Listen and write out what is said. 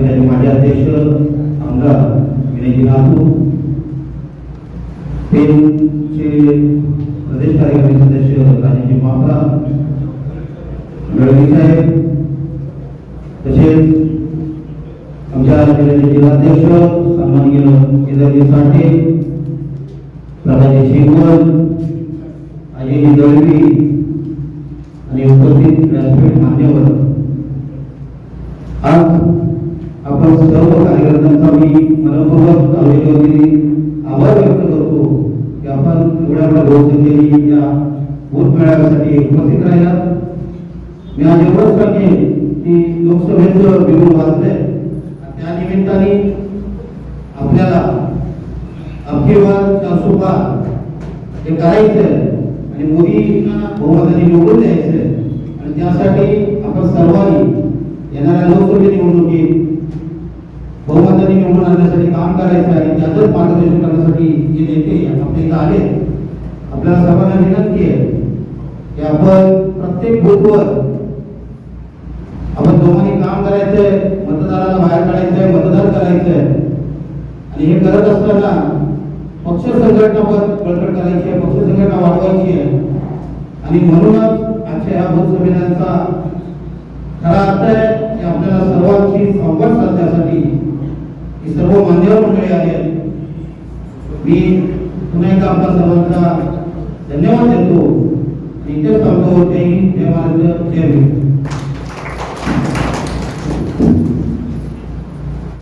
माझे अध्यक्ष आमदार विनयजी नातू पेनचे प्रदेश कार्यकारी सदस्य राजेजी मात्रा गडवी साहेब तसेच आमच्या जिल्ह्याचे जिल्हाध्यक्ष सन्माननीय केदारजी साठे प्रभाजी शेखर अजयजी दळवी आणि उपस्थित व्यासपीठ मान्यवर. आज आपण सर्व कार्यकर्त्यांचा मी मनपूर्वक तालुक्याच्या आभार व्यक्त करतो की आपण एवढ्या एवढ्या बहुसंख्येने या बूथ मेळाव्यासाठी उपस्थित राहिला. मी आज एवढंच सांगेन की लोकसभेचं बिगुल वाचलंय त्या निमित्ताने आपल्याला अबकी बार हे करायचंय आणि मोदींना बहुमताने निवडून द्यायचं आणि त्यासाठी आपण सर्वांनी येणाऱ्या लोकसभेची निवडणुकी बहुमताने निवडून आणण्यासाठी काम करायचं आहे त्याचंच मार्गदर्शन करण्यासाठी जे नेते आपल्या इथं आले आपल्याला सर्वांना विनंती आहे की आपण प्रत्येक बूथवर आपण दोघांनी काम करायचंय मतदाराला बाहेर काढायचंय मतदान करायचंय. आणि हे करत असताना पक्ष संघटना पण बळकट करायची आहे पक्ष संघटना वाढवायची आहे. आणि म्हणूनच आजच्या ह्या बूथ संमेलनाचा खरा अर्थ आहे मान्यवर मंडळी आली आहेत मी पुन्हा एकदा आपल्या सर्वांचा धन्यवाद देतो. आणि इथेच थांबतो. जय हिंद